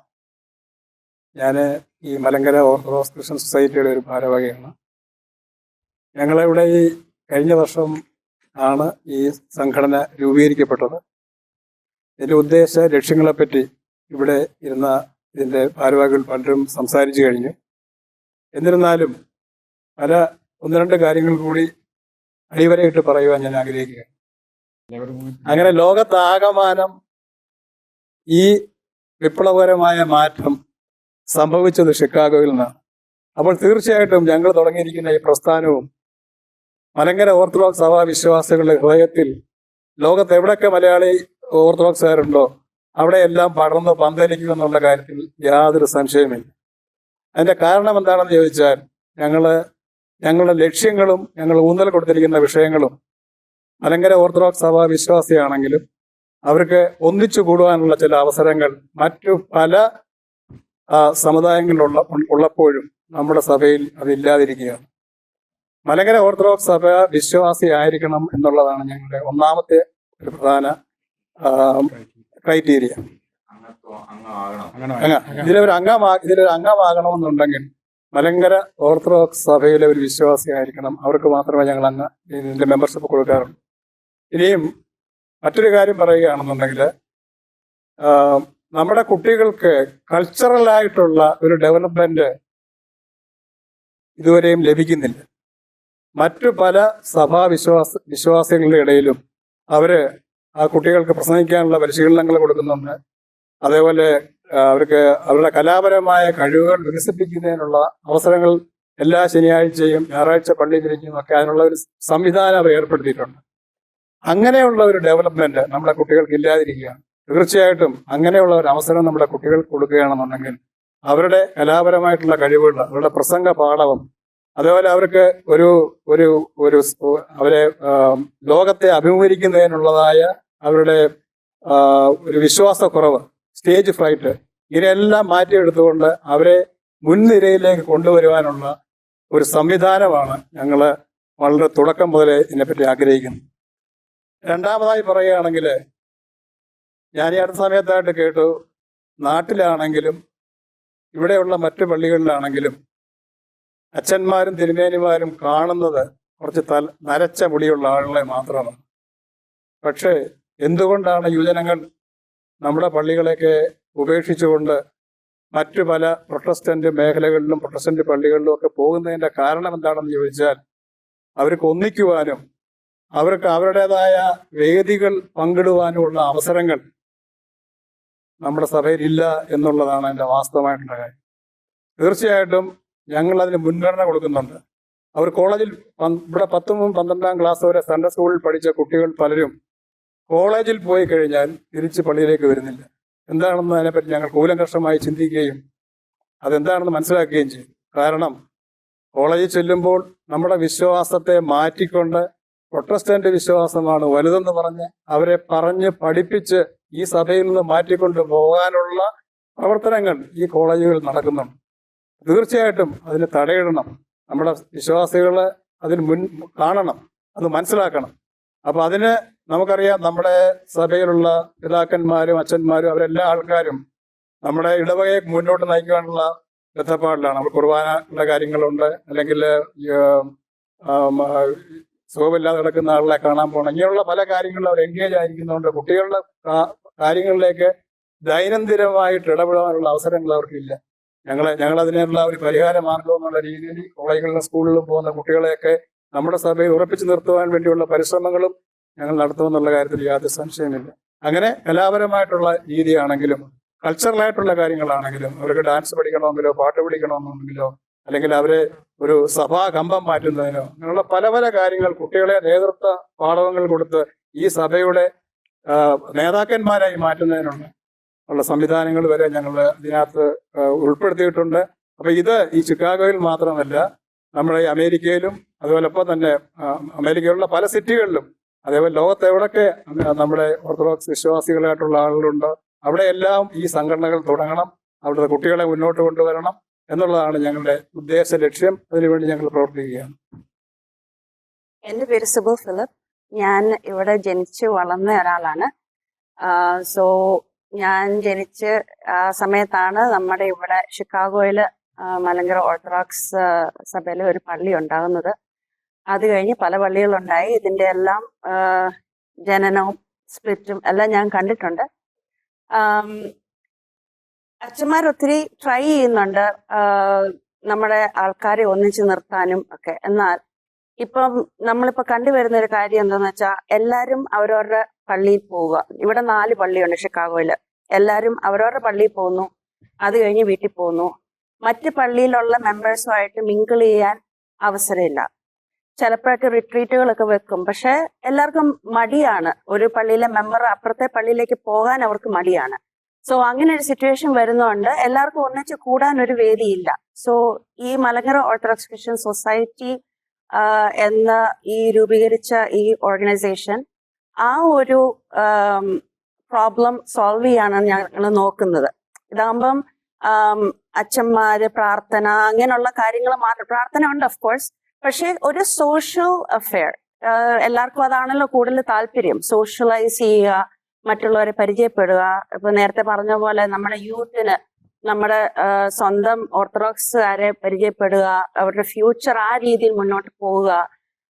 [SPEAKER 7] ഞാൻ ഈ മലങ്കര ഓർത്തഡോക്സ് ക്രിസ്ത്യൻ സൊസൈറ്റിയുടെ ഒരു ഭാരവാഹിയാണ്. ഞങ്ങളിവിടെ ഈ കഴിഞ്ഞ വർഷം ആണ് ഈ സംഘടന രൂപീകരിക്കപ്പെട്ടത്. ഇതിന്റെ ഉദ്ദേശ ലക്ഷ്യങ്ങളെപ്പറ്റി ഇവിടെ ഇരുന്ന ഇതിന്റെ ഭാരവാഹികൾ പലരും സംസാരിച്ചു കഴിഞ്ഞു. എന്നിരുന്നാലും പല ഒന്ന് രണ്ട് കാര്യങ്ങൾ കൂടി അടിവരയിട്ട് പറയുവാൻ ഞാൻ ആഗ്രഹിക്കുകയാണ്. അങ്ങനെ ലോകത്താകമാനം ഈ വിപ്ലവകരമായ മാറ്റം സംഭവിച്ചത് ഷിക്കാഗോയിൽ നിന്നാണ്. അപ്പോൾ തീർച്ചയായിട്ടും ഞങ്ങൾ തുടങ്ങിയിരിക്കുന്ന ഈ പ്രസ്ഥാനവും മലങ്കര ഓർത്തഡോക്സ് സഭാ വിശ്വാസികളുടെ ഹൃദയത്തിൽ ലോകത്ത് എവിടെയൊക്കെ മലയാളി ഓർത്തഡോക്സുകാരുണ്ടോ അവിടെയെല്ലാം പടർന്ന് പന്തലിക്കും എന്നുള്ള കാര്യത്തിൽ യാതൊരു സംശയമില്ല അതിന്റെ കാരണം എന്താണെന്ന് ചോദിച്ചാൽ ഞങ്ങൾ ഞങ്ങളുടെ ലക്ഷ്യങ്ങളും ഞങ്ങൾ ഊന്നൽ കൊടുത്തിരിക്കുന്ന വിഷയങ്ങളും മലങ്കര ഓർത്തഡോക്സ് സഭാ വിശ്വാസിയാണെങ്കിലും അവർക്ക് ഒന്നിച്ചു കൂടുവാനുള്ള ചില അവസരങ്ങൾ മറ്റു പല സമുദായങ്ങളിലുള്ള ഉള്ളപ്പോഴും നമ്മുടെ സഭയിൽ അതില്ലാതിരിക്കുകയാണ്. മലങ്കര ഓർത്തഡോക്സ് സഭ വിശ്വാസി ആയിരിക്കണം എന്നുള്ളതാണ് ഞങ്ങളുടെ ഒന്നാമത്തെ ഒരു പ്രധാന ക്രൈറ്റീരിയ. ഇതിലൊരു അംഗമാ ഇതിലൊരു അംഗമാകണമെന്നുണ്ടെങ്കിൽ മലങ്കര ഓർത്തഡോക്സ് സഭയിലെ ഒരു വിശ്വാസി ആയിരിക്കണം. അവർക്ക് മാത്രമേ ഞങ്ങൾ അങ്ങ് ഇതിന്റെ മെമ്പർഷിപ്പ് കൊടുക്കാറുള്ളൂ. ഇനിയും മറ്റൊരു കാര്യം പറയുകയാണെന്നുണ്ടെങ്കിൽ നമ്മുടെ കുട്ടികൾക്ക് കൾച്ചറലായിട്ടുള്ള ഒരു ഡെവലപ്മെന്റ് ഇതുവരെയും ലഭിക്കുന്നില്ല. മറ്റു പല സഭാ വിശ്വാസ വിശ്വാസികളുടെ ഇടയിലും അവർ ആ കുട്ടികൾക്ക് പ്രസംഗിക്കാനുള്ള പരിശീലനങ്ങൾ കൊടുക്കുന്നുണ്ട്. അതേപോലെ അവർക്ക് അവരുടെ കലാപരമായ കഴിവുകൾ വികസിപ്പിക്കുന്നതിനുള്ള അവസരങ്ങൾ എല്ലാ ശനിയാഴ്ചയും ഞായറാഴ്ച പള്ളി തിരിഞ്ഞും ഒക്കെ അതിനുള്ള ഒരു സംവിധാനം അവർ ഏർപ്പെടുത്തിയിട്ടുണ്ട്. അങ്ങനെയുള്ള ഒരു ഡെവലപ്മെന്റ് നമ്മുടെ കുട്ടികൾക്ക് ഇല്ലാതിരിക്കുകയാണ് തീർച്ചയായിട്ടും അങ്ങനെയുള്ള ഒരു അവസരം നമ്മുടെ കുട്ടികൾക്ക് കൊടുക്കുകയാണെന്നുണ്ടെങ്കിൽ അവരുടെ കലാപരമായിട്ടുള്ള കഴിവുകൾ അവരുടെ പ്രസംഗ പാഠവും അതേപോലെ അവർക്ക് ഒരു ഒരു ഒരു അവരെ ലോകത്തെ അഭിമുഖീകരിക്കുന്നതിനുള്ളതായ അവരുടെ ഒരു വിശ്വാസക്കുറവ് സ്റ്റേജ് ഫ്രൈറ്റ് ഇതിനെല്ലാം മാറ്റിയെടുത്തുകൊണ്ട് അവരെ മുൻനിരയിലേക്ക് കൊണ്ടുവരുവാനുള്ള ഒരു സംവിധാനമാണ് ഞങ്ങൾ വളരെ തുടക്കം മുതലേ ഇതിനെപ്പറ്റി ആഗ്രഹിക്കുന്നത് രണ്ടാമതായി പറയുകയാണെങ്കിൽ ഞാൻ ഈ അടുത്ത സമയത്തായിട്ട് കേട്ടു നാട്ടിലാണെങ്കിലും ഇവിടെയുള്ള മറ്റു പള്ളികളിലാണെങ്കിലും അച്ഛന്മാരും തിരുമേനിമാരും കാണുന്നത് കുറച്ച് തല നരച്ച മുടിയുള്ള ആളുകളെ മാത്രമാണ്. പക്ഷേ എന്തുകൊണ്ടാണ് യുവജനങ്ങൾ നമ്മുടെ പള്ളികളെയൊക്കെ ഉപേക്ഷിച്ചുകൊണ്ട് മറ്റു പല പ്രൊട്ടസ്റ്റന്റ് മേഖലകളിലും പ്രൊട്ടസ്റ്റന്റ് പള്ളികളിലും ഒക്കെ പോകുന്നതിന്റെ കാരണം എന്താണെന്ന് ചോദിച്ചാൽ അവർക്ക് ഒന്നിക്കുവാനും അവർക്ക് അവരുടേതായ വേദികൾ പങ്കിടുവാനുമുള്ള അവസരങ്ങൾ നമ്മുടെ സഭയിൽ ഇല്ല എന്നുള്ളതാണ് എന്റെ വാസ്തവമായിട്ടുള്ള കാര്യം. തീർച്ചയായിട്ടും ഞങ്ങൾ അതിന് മുൻഗണന കൊടുക്കുന്നുണ്ട്. അവർ കോളേജിൽ ഇവിടെ പത്തും പന്ത്രണ്ടാം ക്ലാസ് വരെ സെൻട്രൽ സ്കൂളിൽ പഠിച്ച കുട്ടികൾ പലരും കോളേജിൽ പോയി കഴിഞ്ഞാൽ തിരിച്ച് പള്ളിയിലേക്ക് വരുന്നില്ല. എന്താണെന്ന് അതിനെപ്പറ്റി ഞങ്ങൾ കൂലങ്കർഷമായി ചിന്തിക്കുകയും അതെന്താണെന്ന് മനസ്സിലാക്കുകയും ചെയ്യും. കാരണം കോളേജിൽ ചെല്ലുമ്പോൾ നമ്മുടെ വിശ്വാസത്തെ മാറ്റിക്കൊണ്ട് പ്രൊട്ടസ്റ്റന്റ് വിശ്വാസമാണ് വലുതെന്ന് പറഞ്ഞ് അവരെ പറഞ്ഞ് പഠിപ്പിച്ച് ഈ സഭയിൽ നിന്ന് മാറ്റിക്കൊണ്ട് പോകാനുള്ള പ്രവർത്തനങ്ങൾ ഈ കോളേജുകളിൽ നടക്കുന്നുണ്ട്. തീർച്ചയായിട്ടും അതിന് തടയിടണം. നമ്മുടെ വിശ്വാസികളെ അതിന് മുൻ കാണണം. അത് മനസ്സിലാക്കണം. അപ്പൊ അതിന് നമുക്കറിയാം നമ്മുടെ സഭയിലുള്ള പിതാക്കന്മാരും അച്ഛന്മാരും അവരെല്ലാ ആൾക്കാരും നമ്മുടെ ഇടവകയെ മുന്നോട്ട് നയിക്കാനുള്ള ബന്ധപ്പാടിലാണ് നമ്മൾ കുർബാനയുടെ കാര്യങ്ങളുണ്ട്. അല്ലെങ്കിൽ സുഖമില്ലാതെ കിടക്കുന്ന ആളുകളെ കാണാൻ പോകണം. ഇങ്ങനെയുള്ള പല കാര്യങ്ങളിൽ അവർ എൻഗേജ് ആയിരിക്കുന്നതുകൊണ്ട് കുട്ടികളുടെ കാര്യങ്ങളിലേക്ക് ദൈനംദിനമായിട്ട് ഇടപെടാനുള്ള അവസരങ്ങൾ അവർക്കില്ല. ഞങ്ങൾ ഞങ്ങൾ അതിനുള്ള ഒരു പരിഹാര മാർഗം എന്നുള്ള രീതിയിൽ കോളേജുകളിലും സ്കൂളിലും പോകുന്ന കുട്ടികളെയൊക്കെ നമ്മുടെ സഭയിൽ ഉറപ്പിച്ചു നിർത്തുവാൻ വേണ്ടിയുള്ള പരിശ്രമങ്ങളും ഞങ്ങൾ നടത്തുമെന്നുള്ള കാര്യത്തിൽ യാതൊരു സംശയമില്ല അങ്ങനെ കലാപരമായിട്ടുള്ള രീതിയാണെങ്കിലും കൾച്ചറലായിട്ടുള്ള കാര്യങ്ങളാണെങ്കിലും അവർക്ക് ഡാൻസ് പഠിക്കണമെങ്കിലോ പാട്ട് പഠിക്കണമെന്നുണ്ടെങ്കിലോ അല്ലെങ്കിൽ അവരെ ഒരു സഭാ കമ്പം മാറ്റുന്നതിനോ അങ്ങനെയുള്ള പല പല കാര്യങ്ങൾ കുട്ടികളെ നേതൃത്വ പാഠവങ്ങൾ കൊടുത്ത് ഈ സഭയുടെ നേതാക്കന്മാരായി മാറ്റുന്നതിനുള്ള ഉള്ള സംവിധാനങ്ങൾ വരെ ഞങ്ങൾ ഇതിനകത്ത് ഉൾപ്പെടുത്തിയിട്ടുണ്ട്. അപ്പൊ ഇത് ഈ ചിക്കാഗോയിൽ മാത്രമല്ല നമ്മുടെ ഈ അമേരിക്കയിലും അതുപോലെ ഇപ്പം തന്നെ അമേരിക്കയിലുള്ള പല സിറ്റികളിലും അതേപോലെ ലോകത്ത് എവിടൊക്കെ നമ്മുടെ ഓർത്തഡോക്സ് വിശ്വാസികളായിട്ടുള്ള ആളുകളുണ്ട് അവിടെയെല്ലാം ഈ സംഘടനകൾ തുടങ്ങണം. അവിടുത്തെ കുട്ടികളെ മുന്നോട്ട് കൊണ്ടുവരണം. എന്നുള്ളതാണ് ഞങ്ങളുടെ ഉദ്ദേശ ലക്ഷ്യം. അതിനുവേണ്ടി ഞങ്ങൾ പ്രവർത്തിക്കുകയാണ്.
[SPEAKER 8] എന്റെ പേര് സുബു ഫിലിപ്പ്. ഞാൻ ഇവിടെ ജനിച്ച് വളർന്ന ഒരാളാണ്. സോ ഞാൻ ജനിച്ച് ആ സമയത്താണ് നമ്മുടെ ഇവിടെ ഷിക്കാഗോയിൽ മലങ്കര ഓർത്തഡോക്സ് സഭയിൽ ഒരു പള്ളി ഉണ്ടാകുന്നത്. അത് കഴിഞ്ഞ് പല പള്ളികളുണ്ടായി. ഇതിന്റെ എല്ലാം ജനനവും സ്പ്ലിറ്റും എല്ലാം ഞാൻ കണ്ടിട്ടുണ്ട്. അച്ഛന്മാർ ഒത്തിരി ട്രൈ ചെയ്യുന്നുണ്ട് നമ്മുടെ ആൾക്കാരെ ഒന്നിച്ചു നിർത്താനും ഒക്കെ. എന്നാൽ ഇപ്പം നമ്മളിപ്പോ കണ്ടുവരുന്ന ഒരു കാര്യം എന്താന്ന് വെച്ചാൽ എല്ലാരും അവരവരുടെ പള്ളിയിൽ പോവുക. ഇവിടെ നാല് പള്ളിയുണ്ട് ഷിക്കാഗോയിൽ എല്ലാരും അവരവരുടെ പള്ളിയിൽ പോകുന്നു അത് കഴിഞ്ഞ് വീട്ടിൽ പോകുന്നു മറ്റ് പള്ളിയിലുള്ള മെമ്പേഴ്സുമായിട്ട് മിങ്കിൾ ചെയ്യാൻ അവസരമില്ല. ചിലപ്പോഴൊക്കെ റിട്രീറ്റുകളൊക്കെ വെക്കും. പക്ഷെ എല്ലാവർക്കും മടിയാണ്. ഒരു പള്ളിയിലെ മെമ്പർ അപ്പുറത്തെ പള്ളിയിലേക്ക് പോകാൻ അവർക്ക് മടിയാണ്. സോ അങ്ങനെ ഒരു സിറ്റുവേഷൻ വരുന്നതുകൊണ്ട് എല്ലാവർക്കും ഒന്നിച്ച് കൂടാൻ ഒരു വേദിയില്ല. സോ ഈ മലങ്കര ഓർത്തഡോക്സ് ക്രിസ്ത്യൻ സൊസൈറ്റി എന്ന ഈ രൂപീകരിച്ച ഈ ഓർഗനൈസേഷൻ ആ ഒരു പ്രോബ്ലം സോൾവ് ചെയ്യാനാണ് ഞങ്ങൾ നോക്കുന്നത്. ഇതാകുമ്പം അച്ഛന്മാര് പ്രാർത്ഥന അങ്ങനെയുള്ള കാര്യങ്ങൾ മാത്രം പ്രാർത്ഥന ഉണ്ട് ഓഫ് കോഴ്സ് പക്ഷെ ഒരു സോഷ്യൽ അഫെയർ എല്ലാവർക്കും അതാണല്ലോ കൂടുതൽ താല്പര്യം. സോഷ്യലൈസ് ചെയ്യുക മറ്റുള്ളവരെ പരിചയപ്പെടുക. ഇപ്പൊ നേരത്തെ പറഞ്ഞ പോലെ നമ്മുടെ യൂത്തിന് നമ്മുടെ സ്വന്തം ഓർത്തഡോക്സുകാരെ പരിചയപ്പെടുക അവരുടെ ഫ്യൂച്ചർ ആ രീതിയിൽ മുന്നോട്ട് പോവുക.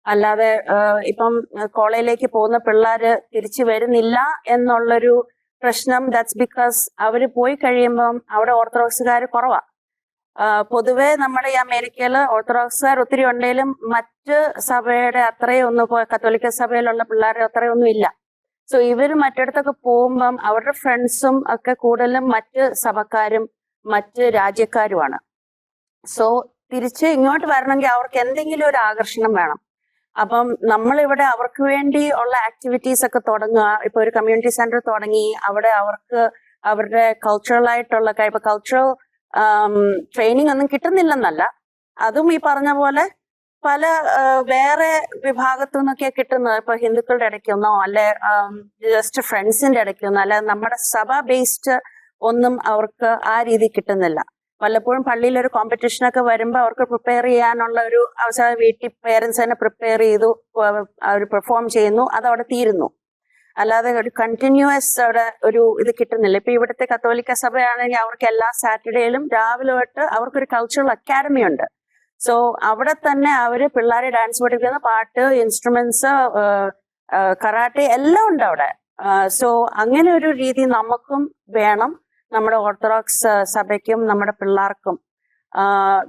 [SPEAKER 8] അല്ലാതെ ഇപ്പം കോളേജിലേക്ക് പോകുന്ന പിള്ളേര് തിരിച്ചു വരുന്നില്ല എന്നുള്ളൊരു പ്രശ്നം ദാറ്റ്സ് ബിക്കോസ് അവർ പോയി കഴിയുമ്പം അവിടെ ഓർത്തഡോക്സുകാർ കുറവാ. പൊതുവെ നമ്മുടെ ഈ അമേരിക്കയിൽ ഓർത്തഡോക്സുകാർ ഒത്തിരി ഉണ്ടെങ്കിലും മറ്റ് സഭയുടെ അത്രയും ഒന്നും കത്തോലിക്ക സഭയിലുള്ള പിള്ളേരെ അത്രയൊന്നും ഇല്ല. സോ ഇവർ മറ്റിടത്തൊക്കെ പോകുമ്പം അവരുടെ ഫ്രണ്ട്സും ഒക്കെ കൂടുതലും മറ്റ് സഭക്കാരും മറ്റ് രാജ്യക്കാരുമാണ്. സോ തിരിച്ച് ഇങ്ങോട്ട് വരണമെങ്കിൽ അവർക്ക് എന്തെങ്കിലും ഒരു ആകർഷണം വേണം. അപ്പം നമ്മളിവിടെ അവർക്ക് വേണ്ടി ഉള്ള ആക്ടിവിറ്റീസ് ഒക്കെ തുടങ്ങുക. ഇപ്പൊ ഒരു കമ്മ്യൂണിറ്റി സെന്റർ തുടങ്ങി. അവിടെ അവർക്ക് അവരുടെ കൾച്ചറൽ ആയിട്ടുള്ള ഇപ്പൊ കൾച്ചറൽ ട്രെയിനിങ് ഒന്നും കിട്ടുന്നില്ലെന്നല്ല. അതും ഈ പറഞ്ഞ പോലെ പല വേറെ വിഭാഗത്തു നിന്നൊക്കെ കിട്ടുന്നത് ഇപ്പൊ ഹിന്ദുക്കളുടെ ഇടയ്ക്കൊന്നോ അല്ലെ ജസ്റ്റ് ഫ്രണ്ട്സിന്റെ ഇടയ്ക്കൊന്നോ അല്ലെ നമ്മുടെ സഭ ബേസ്ഡ് ഒന്നും അവർക്ക് ആ രീതി കിട്ടുന്നില്ല. വല്ലപ്പോഴും പള്ളിയിൽ ഒരു കോമ്പറ്റീഷൻ ഒക്കെ വരുമ്പോൾ അവർക്ക് പ്രിപ്പയർ ചെയ്യാനുള്ള ഒരു അവസരം വീട്ടിൽ പേരൻസ് തന്നെ പ്രിപ്പയർ ചെയ്തു അവർ പെർഫോം ചെയ്യുന്നു അത് അവിടെ തീരുന്നു. അല്ലാതെ ഒരു കണ്ടിന്യൂസ് അവിടെ ഒരു ഇത് കിട്ടുന്നില്ല. ഇപ്പൊ ഇവിടുത്തെ കത്തോലിക്ക സഭയാണെങ്കിൽ അവർക്ക് എല്ലാ സാറ്റർഡേയിലും രാവിലെ തൊട്ട് അവർക്കൊരു കൾച്ചറൽ അക്കാഡമി ഉണ്ട്. സോ അവിടെ തന്നെ അവർ പിള്ളേരെ ഡാൻസ് പഠിപ്പിക്കുന്ന പാട്ട് ഇൻസ്ട്രുമെന്റ്സ് കറാട്ടെ എല്ലാം ഉണ്ട് അവിടെ. സോ അങ്ങനെ ഒരു രീതി നമുക്കും വേണം. നമ്മുടെ ഓർത്തഡോക്സ് സഭയ്ക്കും നമ്മുടെ പിള്ളേർക്കും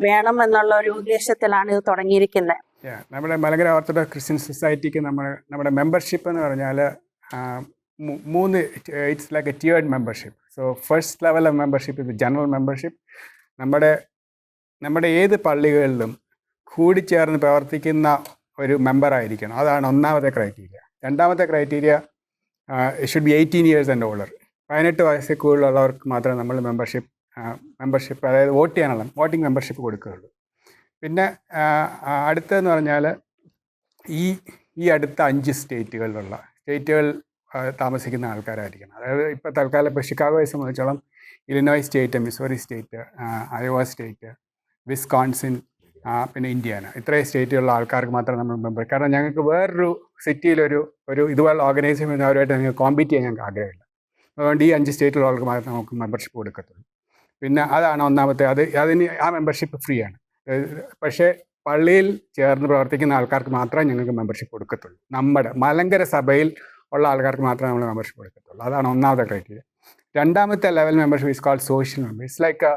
[SPEAKER 8] വേണം എന്നുള്ള ഒരു ഉദ്ദേശത്തിലാണ് ഇത് തുടങ്ങിയിരിക്കുന്നത്.
[SPEAKER 2] നമ്മുടെ മലങ്കര ഓർത്തഡോക്സ് ക്രിസ്ത്യൻ സൊസൈറ്റിക്ക് നമ്മൾ നമ്മുടെ മെമ്പർഷിപ്പ് എന്ന് പറഞ്ഞാൽ മൂന്ന് it's like a tiered membership so first level of membership ഇത് ജനറൽ മെമ്പർഷിപ്പ് നമ്മുടെ നമ്മുടെ ഏത് പള്ളികളിലും കൂടിച്ചേർന്ന് പ്രവർത്തിക്കുന്ന ഒരു മെമ്പറായിരിക്കണം അതാണ് ഒന്നാമത്തെ ക്രൈറ്റീരിയ രണ്ടാമത്തെ criteria should be eighteen years and older പതിനെട്ട് വയസ്സിൽ കൂടുതലുള്ളവർക്ക് മാത്രമേ നമ്മൾ മെമ്പർഷിപ്പ് മെമ്പർഷിപ്പ് അതായത് വോട്ട് ചെയ്യാനുള്ള വോട്ടിംഗ് മെമ്പർഷിപ്പ് കൊടുക്കുകയുള്ളൂ. പിന്നെ അടുത്തതെന്ന് പറഞ്ഞാൽ ഈ ഈ അടുത്ത അഞ്ച് സ്റ്റേറ്റുകളിലുള്ള സ്റ്റേറ്റുകൾ താമസിക്കുന്ന ആൾക്കാരായിരിക്കണം. അതായത് ഇപ്പോൾ തൽക്കാലം ഇപ്പോൾ ഷിക്കാഗോയെ സംബന്ധിച്ചോളം Illinois state Missouri state Iowa state Wisconsin പിന്നെ ഇന്ത്യാന ഇത്രയും സ്റ്റേറ്റിലുള്ള ആൾക്കാർക്ക് മാത്രം നമ്മൾ മെമ്പർ. കാരണം ഞങ്ങൾക്ക് വേറൊരു സിറ്റിയിലൊരു ഒരു ഇതുപോലെ ഓർഗനൈസ് ചെയ്യുന്ന അവരുമായിട്ട് ഞങ്ങൾക്ക് കോമ്പീറ്റ് ചെയ്യാൻ ഞങ്ങൾക്ക് ആഗ്രഹമില്ല. അതുകൊണ്ട് ഈ അഞ്ച് സ്റ്റേറ്റിലുള്ള ആൾക്ക് മാത്രമേ നമുക്ക് മെമ്പർഷിപ്പ് കൊടുക്കത്തുള്ളൂ. പിന്നെ അതാണ് ഒന്നാമത്തെ അത് അതിന് ആ മെമ്പർഷിപ്പ് ഫ്രീ ആണ് പക്ഷേ പള്ളിയിൽ ചേർന്ന് പ്രവർത്തിക്കുന്ന ആൾക്കാർക്ക് മാത്രമേ ഞങ്ങൾക്ക് മെമ്പർഷിപ്പ് കൊടുക്കത്തുള്ളൂ. നമ്മുടെ മലങ്കര സഭയിൽ ഉള്ള ആൾക്കാർക്ക് മാത്രമേ നമ്മൾ മെമ്പർഷിപ്പ് കൊടുക്കത്തുള്ളൂ. അതാണ് ഒന്നാമത്തെ ക്രൈറ്റീരിയ രണ്ടാമത്തെ level membership is called social member it's like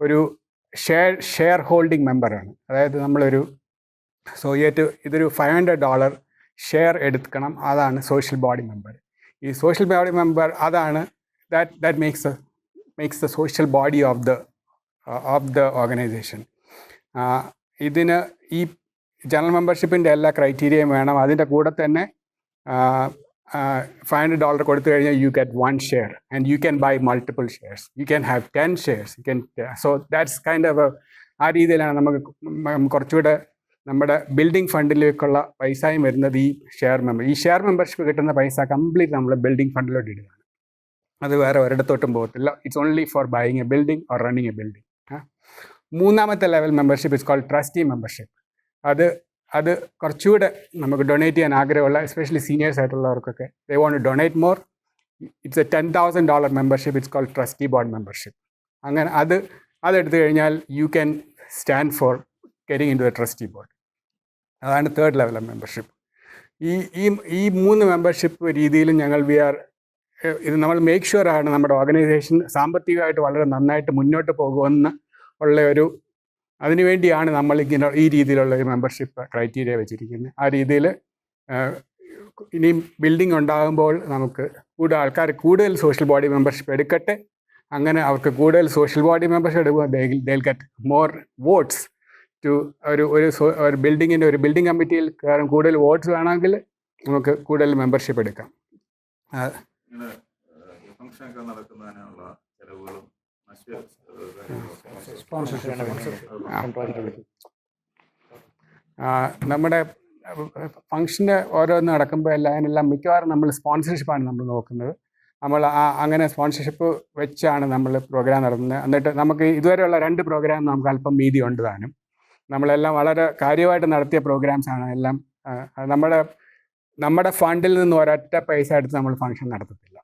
[SPEAKER 2] ഒരു ഷെയർ ഷെയർ ഹോൾഡിംഗ് മെമ്പറാണ് അതായത് നമ്മളൊരു സോ ഏറ്റു ഇതൊരു ഫൈവ് ഹൺഡ്രഡ് ഡോളർ ഷെയർ എടുക്കണം. അതാണ് സോഷ്യൽ ബോഡി മെമ്പർ ഈ സോഷ്യൽ ബോഡി മെമ്പർ അതാണ് that that makes makes the social body of the of the organization ഇതിന് ഈ ജനറൽ മെമ്പർഷിപ്പിന്റെ എല്ലാ ക്രൈറ്റീരിയയും വേണം. അതിന്റെ കൂടെ തന്നെ ഫൈവ് ഹൺഡ്രഡ് ഡോളർ കൊടുത്തു കഴിഞ്ഞാൽ you get one share and you can buy multiple shares you can have ten shares you can so that's kind of ആ രീതിയിലാണ് നമുക്ക് കുറച്ചുകൂടെ നമ്മുടെ ബിൽഡിംഗ് ഫണ്ടിലേക്കുള്ള പൈസയും വരുന്നത് ഈ ഷെയർ മെമ്പർ ഈ ഷെയർ മെമ്പർഷിപ്പ് കിട്ടുന്ന പൈസ കംപ്ലീറ്റ് നമ്മൾ ബിൽഡിംഗ് ഫണ്ടിലോട്ട് ഇടുകയാണ്. അത് വേറെ ഒരിടത്തോട്ടും പോകത്തില്ല. It's only for buying a building or running a building മൂന്നാമത്തെ level membership is called trustee membership അത് അത് കുറച്ചുകൂടെ നമുക്ക് ഡൊണേറ്റ് ചെയ്യാൻ ആഗ്രഹമുള്ള especially seniors ആയിട്ടുള്ളവർക്കൊക്കെ they want donate more it's a ten thousand dollar membership it's called trustee board membership അങ്ങനെ അത് അതെടുത്തു കഴിഞ്ഞാൽ you can stand for getting in to a trustee board അതാണ് തേർഡ് ലെവൽ ഓഫ് മെമ്പർഷിപ്പ് ഈ ഈ ഈ മൂന്ന് മെമ്പർഷിപ്പ് രീതിയിലും ഞങ്ങൾ വി ആർ ഇത് നമ്മൾ മേക്ക് ഷുവർ ആണ് നമ്മുടെ ഓർഗനൈസേഷൻ സാമ്പത്തികമായിട്ട് വളരെ നന്നായിട്ട് മുന്നോട്ട് പോകുമെന്ന് ഉള്ള ഒരു അതിനുവേണ്ടിയാണ് നമ്മൾ ഇങ്ങനെ ഈ രീതിയിലുള്ള ഒരു മെമ്പർഷിപ്പ് ക്രൈറ്റീരിയ വെച്ചിരിക്കുന്നത്. ആ രീതിയിൽ ഇനിയും ബിൽഡിംഗ് ഉണ്ടാകുമ്പോൾ നമുക്ക് കൂടുതൽ ആൾക്കാർ കൂടുതൽ സോഷ്യൽ ബോഡി മെമ്പർഷിപ്പ് എടുക്കട്ടെ. അങ്ങനെ അവർക്ക് കൂടുതൽ സോഷ്യൽ ബോഡി മെമ്പർഷിപ്പ് എടുക്കുമ്പോൾ they get more votes to ഒരു ഒരു ഒരു ബിൽഡിങ്ങിന്റെ ഒരു ബിൽഡിംഗ് കമ്മിറ്റിയിൽ കയറും കൂടുതൽ വോട്ട്സ് വേണമെങ്കിൽ നമുക്ക് കൂടുതൽ മെമ്പർഷിപ്പ് എടുക്കാം.
[SPEAKER 3] ഒക്കെ നടക്കുന്നതിനുള്ള ചെലവുകളും
[SPEAKER 2] നമ്മുടെ ഫംഗ്ഷന് ഓരോന്ന് നടക്കുമ്പോൾ എല്ലാം അതിനെല്ലാം മിക്കവാറും നമ്മൾ സ്പോൺസർഷിപ്പാണ് നമ്മൾ നോക്കുന്നത്. നമ്മൾ ആ അങ്ങനെ സ്പോൺസർഷിപ്പ് വെച്ചാണ് നമ്മൾ പ്രോഗ്രാം നടത്തുന്നത്. എന്നിട്ട് നമുക്ക് ഇതുവരെയുള്ള രണ്ട് പ്രോഗ്രാം നമുക്ക് അല്പം മീതി ഉണ്ട് താനും. നമ്മളെല്ലാം വളരെ കാര്യമായിട്ട് നടത്തിയ പ്രോഗ്രാംസ് ആണ്. എല്ലാം നമ്മുടെ നമ്മുടെ ഫണ്ടിൽ നിന്ന് ഒരൊറ്റ പൈസ എടുത്ത് നമ്മൾ ഫംഗ്ഷൻ നടത്തത്തില്ല.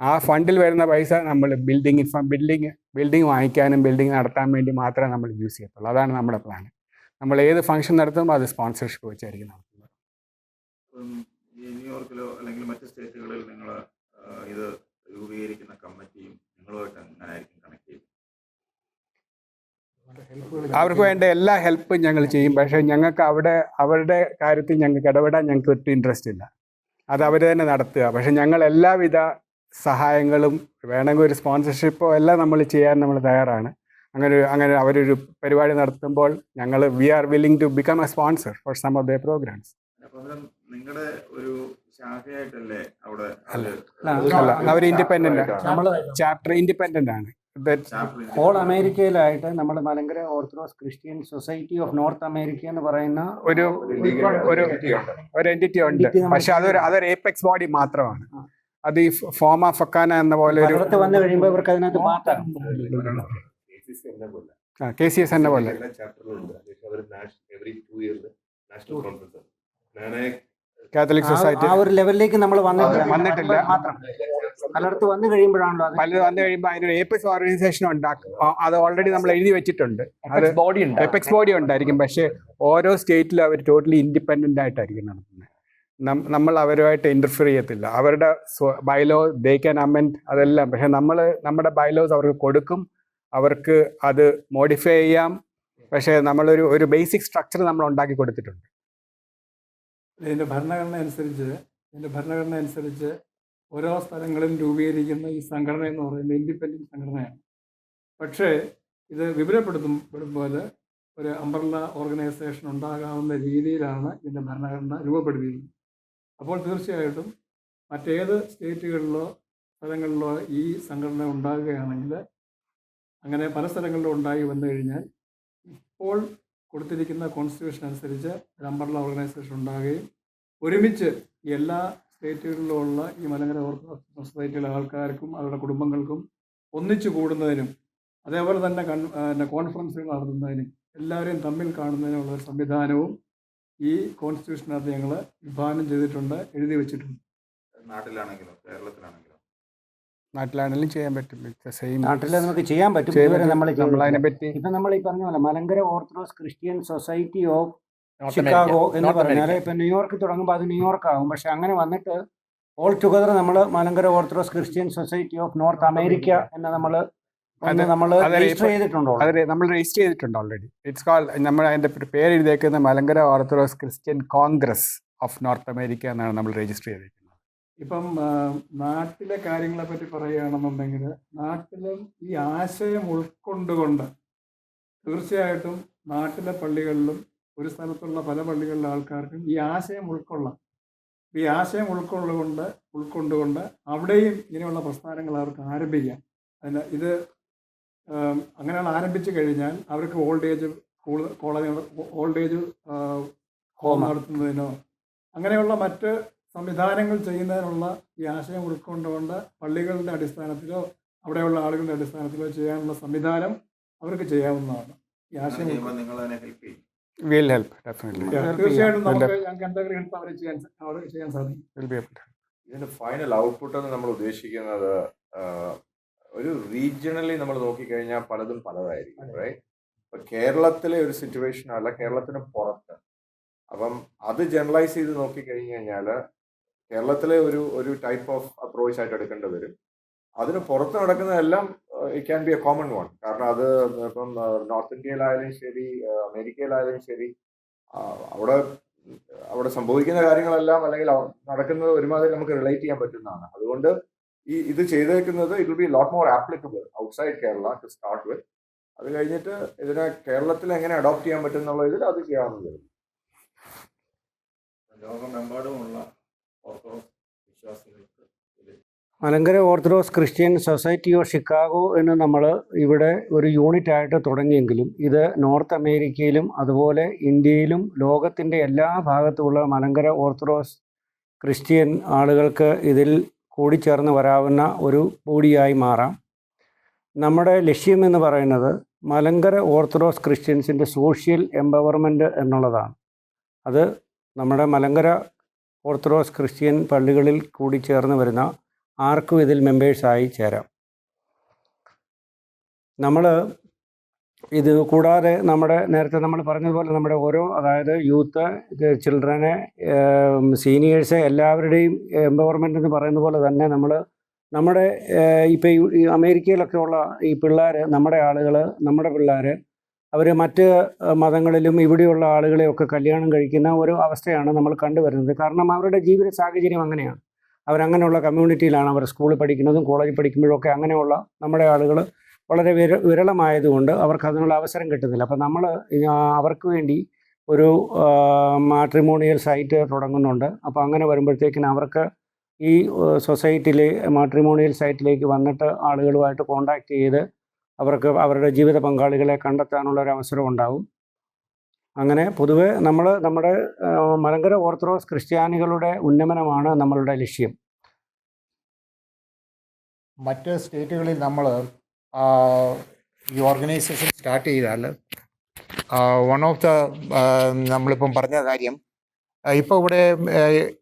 [SPEAKER 2] ആ ഫണ്ടിൽ വരുന്ന പൈസ നമ്മൾ ബിൽഡിംഗ് ബിൽഡിംഗ് ബിൽഡിംഗ് വാങ്ങിക്കാനും ബിൽഡിംഗ് നടത്താൻ വേണ്ടി മാത്രമേ നമ്മൾ യൂസ് ചെയ്യത്തുള്ളൂ. അതാണ് നമ്മുടെ പ്ലാൻ നമ്മൾ ഏത് ഫംഗ്ഷൻ നടത്തുമ്പോൾ അത് സ്പോൺസർഷിപ്പ് വെച്ചായിരിക്കും നടത്തുന്നത്.
[SPEAKER 3] ഈ ന്യൂയോർക്കിലോ അല്ലെങ്കിൽ മറ്റ് സ്റ്റേറ്റുകളിൽ നിങ്ങൾ ഇത് രൂപീകരിക്കുന്ന കമ്മിറ്റിയും നിങ്ങളുമായിട്ട് എങ്ങനെയായിരിക്കും കണക്ട് ചെയ്യും
[SPEAKER 2] അവർക്ക് വേണ്ട എല്ലാ ഹെൽപ്പും ഞങ്ങൾ ചെയ്യും. പക്ഷേ ഞങ്ങൾക്ക് അവിടെ അവരുടെ കാര്യത്തിൽ ഞങ്ങൾക്ക് ഇടപെടാൻ ഞങ്ങൾക്ക് ഒട്ടും ഇൻട്രസ്റ്റ് ഇല്ല. അത് അവർ തന്നെ നടത്തുക. പക്ഷേ ഞങ്ങൾ എല്ലാവിധ സഹായങ്ങളും വേണമെങ്കിൽ ഒരു സ്പോൺസർഷിപ്പോ എല്ലാം നമ്മൾ ചെയ്യാൻ നമ്മൾ തയ്യാറാണ്. അങ്ങനെ അങ്ങനെ അവരൊരു പരിപാടി നടത്തുമ്പോൾ ഞങ്ങൾ we are willing to become a sponsor for some of the programs
[SPEAKER 3] നിങ്ങളുടെ ഒരു ശാഖയായിട്ടല്ലേ അവിടെ
[SPEAKER 2] അല്ല. അല്ല അവർ ഇൻഡിപെൻഡന്റ്
[SPEAKER 4] നമ്മൾ
[SPEAKER 2] ചാപ്റ്റർ ഇൻഡിപെൻഡന്റ് ആണ്.
[SPEAKER 4] ഓൾ അമേരിക്കയിലായിട്ട് നമ്മൾ Malankara Orthodox Christian Society of North America എന്ന് പറയുന്ന
[SPEAKER 2] ഒരു ഒരു ഒരു എന്റിറ്റി ഉണ്ട്. പക്ഷെ അതൊരു അതൊരു ഏപ്പെക്സ് ബോഡി മാത്രമാണ്. അത് ഈ ഫോമ ഫക്കാന എന്ന പോലെ ഒരു
[SPEAKER 4] വന്നു കഴിയുമ്പോൾ ഇവർക്ക് അതിനകത്ത് മാറ്റാം.
[SPEAKER 2] കെ സി എസ് എന്നെ പോലെ. Catholic Society.
[SPEAKER 4] ആ ഒരു ലെവലിലേക്ക് നമ്മൾ വന്നിട്ടില്ല.
[SPEAKER 2] വന്നിട്ടില്ല.
[SPEAKER 4] മാത്രം. പലയിടത്ത് വന്നു കഴിയുമ്പോഴാണല്ലോ അത്.
[SPEAKER 2] പലത് വന്നു കഴിയുമ്പോൾ അതിനൊരു എപെക്സ് ഓർഗനൈസേഷൻ ഉണ്ടാക്കും. അത് ഓൾറെഡി നമ്മൾ എഴുതി വെച്ചിട്ടുണ്ട്. അത്
[SPEAKER 9] ബോഡി ഉണ്ട്
[SPEAKER 2] എപെക്സ് ബോഡി ഉണ്ടായിരിക്കും. പക്ഷേ ഓരോ സ്റ്റേറ്റിലും അവർ ടോട്ടലി ഇൻഡിപെൻഡന്റ് ആയിട്ടായിരിക്കും നടത്തുന്നത്. നമ്മൾ അവരുമായിട്ട് ഇന്റർഫിയർ ചെയ്യത്തില്ല. അവരുടെ ബൈലോ ദേ ക്യാൻ അമെൻഡ് അതെല്ലാം. പക്ഷെ നമ്മൾ നമ്മുടെ ബൈലോസ് അവർക്ക് കൊടുക്കും. അവർക്ക് അത് മോഡിഫൈ ചെയ്യാം. പക്ഷേ നമ്മളൊരു ഒരു ബേസിക് സ്ട്രക്ചർ നമ്മൾ ഉണ്ടാക്കി കൊടുത്തിട്ടുണ്ട്.
[SPEAKER 7] ഇതിന്റെ ഭരണഘടന അനുസരിച്ച് ഇതിന്റെ ഭരണഘടന അനുസരിച്ച് ഓരോ സ്ഥലങ്ങളിലും രൂപീകരിക്കുന്ന ഈ സംഘടന എന്ന് പറയുന്നത് ഇൻഡിപെൻഡന്റ് സംഘടനയാണ്. പക്ഷേ ഇത് വിപുലപ്പെടുത്തും പെടുമ്പോൾ ഒരു അമ്പർല ഓർഗനൈസേഷൻ ഉണ്ടാകാവുന്ന രീതിയിലാണ് ഇതിന്റെ ഭരണഘടന രൂപപ്പെടുത്തിയിരിക്കുന്നത്. അപ്പോൾ തീർച്ചയായിട്ടും മറ്റേത് സ്റ്റേറ്റുകളിലോ സ്ഥലങ്ങളിലോ ഈ സംഘടന ഉണ്ടാകുകയാണെങ്കിൽ അങ്ങനെ പല സ്ഥലങ്ങളിലും ഉണ്ടായി വന്നു കഴിഞ്ഞാൽ ഇപ്പോൾ കൊടുത്തിരിക്കുന്ന കോൺസ്റ്റിറ്റ്യൂഷൻ അനുസരിച്ച് ഒരു അംബ്രല്ല ഓർഗനൈസേഷൻ ഉണ്ടാകുകയും ഒരുമിച്ച് എല്ലാ സ്റ്റേറ്റുകളിലുമുള്ള ഈ മലങ്കര ഓർത്തഡോക്സ് സൊസൈറ്റിയിലെ ആൾക്കാർക്കും അവരുടെ കുടുംബങ്ങൾക്കും ഒന്നിച്ചു കൂടുന്നതിനും അതേപോലെ തന്നെ കൺ കോൺഫറൻസുകൾ നടത്തുന്നതിനും എല്ലാവരെയും തമ്മിൽ കാണുന്നതിനുള്ള സംവിധാനവും ഈ കോൺസ്റ്റിറ്റ്യൂഷനകത്ത് ഞങ്ങൾ വിഭാവനം ചെയ്തിട്ടുണ്ട് എഴുതി വെച്ചിട്ടുണ്ട്.
[SPEAKER 3] നാട്ടിലാണെങ്കിലും കേരളത്തിലാണെങ്കിലും?
[SPEAKER 2] നാട്ടിലാണെങ്കിലും ചെയ്യാൻ പറ്റും. സെയിം
[SPEAKER 4] നാട്ടിൽ നമുക്ക് ചെയ്യാൻ പറ്റും.
[SPEAKER 2] ചെയ്യാൻ
[SPEAKER 4] നമ്മൾ
[SPEAKER 2] അതിനെ പറ്റി
[SPEAKER 4] ഇപ്പൊ നമ്മൾ ഈ പറഞ്ഞ പോലെ Malankara Orthodox Christian Society of Chicago എന്ന് പറഞ്ഞാൽ ഇപ്പൊ ന്യൂയോർക്ക് തുടങ്ങുമ്പോൾ അത് ന്യൂയോർക്ക് ആകും പക്ഷെ അങ്ങനെ വന്നിട്ട് ഓൾ ടുഗദർ നമ്മൾ Malankara Orthodox Christian Society of North America എന്ന നമ്മൾ നമ്മൾ രജിസ്റ്റർ ചെയ്തിട്ടുണ്ടോ
[SPEAKER 2] അത് നമ്മൾ രജിസ്റ്റർ ചെയ്തിട്ടുണ്ട് ഓൾറെഡി ഇറ്റ്സ് കോൾ നമ്മൾ അതിന്റെ പേര് എഴുതിയേക്കുന്ന Malankara Orthodox Christian Congress of North America എന്നാണ് നമ്മൾ രജിസ്റ്റർ ചെയ്തിരിക്കുന്നത്.
[SPEAKER 7] ഇപ്പം നാട്ടിലെ കാര്യങ്ങളെ പറ്റി പറയുകയാണെന്നുണ്ടെങ്കിൽ നാട്ടിലും ഈ ആശയം ഉൾക്കൊണ്ടുകൊണ്ട് തീർച്ചയായിട്ടും നാട്ടിലെ പള്ളികളിലും ഒരു സ്ഥലത്തുള്ള പല പള്ളികളിലെ ആൾക്കാർക്കും ഈ ആശയം ഉൾക്കൊള്ളാം. ഈ ആശയം ഉൾക്കൊള്ളുകൊണ്ട് ഉൾക്കൊണ്ടുകൊണ്ട് അവിടെയും ഇങ്ങനെയുള്ള പ്രസ്ഥാനങ്ങൾ അവർക്ക് ആരംഭിക്കാം. അതിന് ഇത് അങ്ങനെയുള്ള ആരംഭിച്ചു കഴിഞ്ഞാൽ അവർക്ക് old age school college old age home നടത്തുന്നതിനോ അങ്ങനെയുള്ള മറ്റ് സംവിധാനങ്ങൾ ചെയ്യുന്നതിനുള്ള ഈ ആശയം ഉൾക്കൊണ്ടുകൊണ്ട് പള്ളികളുടെ അടിസ്ഥാനത്തിലോ അവിടെയുള്ള ആളുകളുടെ അടിസ്ഥാനത്തിലോ ചെയ്യാനുള്ള സംവിധാനം അവർക്ക് ചെയ്യാവുന്നതാണ്. ഈ ആശയം
[SPEAKER 2] വിൽ ഹെൽപ്പ്
[SPEAKER 7] തീർച്ചയായിട്ടും നമുക്ക് ഞങ്ങൾക്ക് എന്തെങ്കിലും ഹെൽപ്പ് അവരെ ചെയ്യാൻ അവർക്ക് ചെയ്യാൻ സാധിക്കും.
[SPEAKER 2] വിൽ ബി ഏബിൾ
[SPEAKER 6] ഇതിന്റെ ഫൈനൽ ഔട്ട്പുട്ട് എന്ന് നമ്മൾ ഉദ്ദേശിക്കുന്നത് ഒരു റീജിയണലി നമ്മൾ നോക്കിക്കഴിഞ്ഞാൽ പലതും പലതായിരിക്കും റൈറ്റ് ഇപ്പൊ കേരളത്തിലെ ഒരു സിറ്റുവേഷൻ അല്ല കേരളത്തിന് പുറത്ത്. അപ്പം അത് ജനറലൈസ് ചെയ്ത് നോക്കിക്കഴിഞ്ഞു കഴിഞ്ഞാൽ കേരളത്തിലെ ഒരു ഒരു ടൈപ്പ് ഓഫ് അപ്രോച്ച് ആയിട്ട് എടുക്കേണ്ടി വരും. അതിന് പുറത്ത് നടക്കുന്നതെല്ലാം it can be a common one കാരണം അത് ഇപ്പം നോർത്ത് ഇന്ത്യയിലായാലും ശരി അമേരിക്കയിലായാലും ശരി അവിടെ അവിടെ സംഭവിക്കുന്ന കാര്യങ്ങളെല്ലാം അല്ലെങ്കിൽ നടക്കുന്നത് ഒരുമാതിരി നമുക്ക് റിലേറ്റ് ചെയ്യാൻ പറ്റുന്നതാണ്. അതുകൊണ്ട് ഈ ഇത് ചെയ്തേക്കുന്നത് it will be lot more applicable outside Kerala to start with അത് കഴിഞ്ഞിട്ട് ഇതിനെ കേരളത്തിൽ എങ്ങനെ അഡോപ്റ്റ് ചെയ്യാൻ പറ്റും എന്നുള്ള ഇതിൽ അത് ചെയ്യാവുന്നത്
[SPEAKER 3] ലോകമെമ്പാടുമുള്ള ഓർത്തഡോക്സ് വിശ്വാസികൾക്ക് ഇത്
[SPEAKER 4] Malankara Orthodox Christian Society of Chicago എന്ന് നമ്മൾ ഇവിടെ ഒരു യൂണിറ്റ് ആയിട്ട് തുടങ്ങിയെങ്കിലും ഇത് നോർത്ത് അമേരിക്കയിലും അതുപോലെ ഇന്ത്യയിലും ലോകത്തിന്റെ എല്ലാ ഭാഗത്തുമുള്ള മലങ്കര ഓർത്തഡോക്സ് ക്രിസ്ത്യൻ ആളുകൾക്ക് ഇതിൽ കൂടിച്ചേർന്ന് വരാവുന്ന ഒരു ബോഡിയായി മാറാം. നമ്മുടെ ലക്ഷ്യമെന്ന് പറയുന്നത് മലങ്കര ഓർത്തഡോക്സ് ക്രിസ്ത്യൻസിന്റെ സോഷ്യൽ എംപവർമെന്റ് എന്നുള്ളതാണ്. അത് നമ്മുടെ മലങ്കര ഓർത്തഡോക്സ് ക്രിസ്ത്യൻ പള്ളികളിൽ കൂടി കൂടിച്ചേർന്ന് വരുന്ന ആർക്കും ഇതിൽ മെമ്പേഴ്സായി ചേരാം. നമ്മൾ ഇത് കൂടാതെ നമ്മുടെ നേരത്തെ നമ്മൾ പറഞ്ഞതുപോലെ നമ്മുടെ ഓരോ അതായത് യൂത്ത് ചിൽഡ്രനെ സീനിയേഴ്സ് എല്ലാവരുടെയും എംപവർമെന്റ് എന്ന് പറയുന്ന പോലെ തന്നെ നമ്മൾ നമ്മുടെ ഇപ്പോൾ ഈ അമേരിക്കയിലൊക്കെ ഉള്ള ഈ പിള്ളേർ നമ്മുടെ ആളുകൾ നമ്മുടെ പിള്ളേർ അവർ മറ്റ് മതങ്ങളിലും ഇവിടെയുള്ള ആളുകളെയൊക്കെ കല്യാണം കഴിക്കുന്ന ഒരു അവസ്ഥയാണ് നമ്മൾ കണ്ടുവരുന്നത് കാരണം അവരുടെ ജീവിത സാഹചര്യം അങ്ങനെയാണ്. അവരങ്ങനെയുള്ള കമ്മ്യൂണിറ്റിയിലാണ് അവർ സ്കൂളിൽ പഠിക്കുന്നതും കോളേജിൽ പഠിക്കുമ്പോഴും ഒക്കെ അങ്ങനെയുള്ള നമ്മുടെ ആളുകൾ വളരെ വിര വിരളമായതുകൊണ്ട് അവർക്ക് അതിനുള്ള അവസരം കിട്ടുന്നില്ല. അപ്പോൾ നമ്മൾ അവർക്ക് വേണ്ടി ഒരു മാട്രിമോണിയൽ സൈറ്റ് തുടങ്ങുന്നുണ്ട്. അപ്പോൾ അങ്ങനെ വരുമ്പോഴത്തേക്കിന് അവർക്ക് ഈ സൊസൈറ്റിയിലെ മാട്രിമോണിയൽ സൈറ്റിലേക്ക് വന്നിട്ട് ആളുകളുമായിട്ട് കോണ്ടാക്ട് ചെയ്ത് അവർക്ക് അവരുടെ ജീവിത പങ്കാളികളെ കണ്ടെത്താനുള്ള ഒരു അവസരം ഉണ്ടാവും. അങ്ങനെ പൊതുവെ നമ്മൾ നമ്മുടെ മലങ്കര ഓർത്തഡോക്സ് ക്രിസ്ത്യാനികളുടെ ഉന്നമനമാണ് നമ്മളുടെ ലക്ഷ്യം.
[SPEAKER 5] മറ്റ് സ്റ്റേറ്റുകളിൽ നമ്മൾ ഈ ഓർഗനൈസേഷൻ സ്റ്റാർട്ട് ചെയ്താൽ വൺ ഓഫ് ദ നമ്മളിപ്പം പറഞ്ഞ കാര്യം ഇപ്പോൾ ഇവിടെ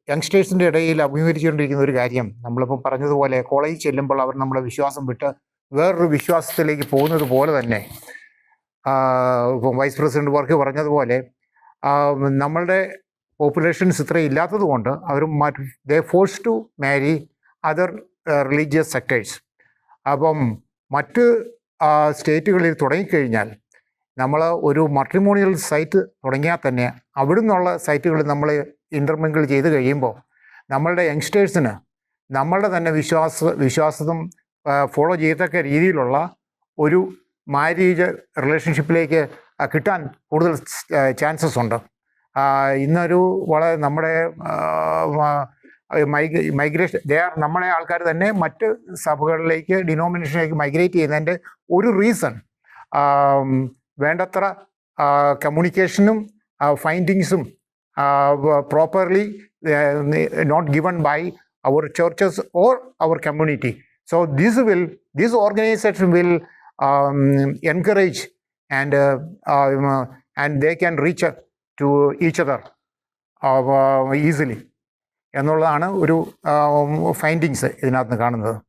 [SPEAKER 5] യങ്സ്റ്റേഴ്സിന്റെ ഇടയിൽ അഭിമുഖീകരിച്ചുകൊണ്ടിരിക്കുന്ന ഒരു കാര്യം നമ്മളിപ്പം പറഞ്ഞതുപോലെ കോളേജിൽ ചെല്ലുമ്പോൾ അവർ നമ്മളെ വിശ്വാസം വിട്ട് വേറൊരു വിശ്വാസത്തിലേക്ക് പോകുന്നത് പോലെ തന്നെ ഇപ്പം വൈസ് പ്രസിഡന്റ് വർക്ക് പറഞ്ഞതുപോലെ നമ്മളുടെ പോപ്പുലേഷൻസ് ഇത്രയും ഇല്ലാത്തത് കൊണ്ട് അവർ they force to marry other religious sectors അപ്പം മറ്റ് സ്റ്റേറ്റുകളിൽ തുടങ്ങിക്കഴിഞ്ഞാൽ നമ്മൾ ഒരു മട്രിമോണിയൽ സൈറ്റ് തുടങ്ങിയാൽ തന്നെ അവിടെ നിന്നുള്ള സൈറ്റുകൾ നമ്മൾ ഇന്റർമിങ്കിൾ ചെയ്ത് കഴിയുമ്പോൾ നമ്മളുടെ യങ്സ്റ്റേഴ്സിന് നമ്മളുടെ തന്നെ വിശ്വാസ വിശ്വാസത്തും ഫോളോ ചെയ്യത്തക്ക രീതിയിലുള്ള ഒരു മാരേജ് റിലേഷൻഷിപ്പിലേക്ക് കിട്ടാൻ കൂടുതൽ ചാൻസസ് ഉണ്ട്. ഇന്നൊരു വളരെ നമ്മുടെ മൈഗ്രേഷൻ ദേ ആർ നമ്മളെ ആൾക്കാർ തന്നെ മറ്റ് സഭകളിലേക്ക് ഡിനോമിനേഷനിലേക്ക് മൈഗ്രേറ്റ് ചെയ്യുന്നതിന്റെ ഒരു റീസൺ വേണ്ടത്ര കമ്മ്യൂണിക്കേഷനും ഫൈൻഡിങ്സും properly not given by our churches or our community. So this will this organization will encourage and and they can reach to each other uh, എന്നുള്ളതാണ് ഒരു ഫൈൻഡിങ്സ് ഇതിനകത്ത് കാണുന്നത്.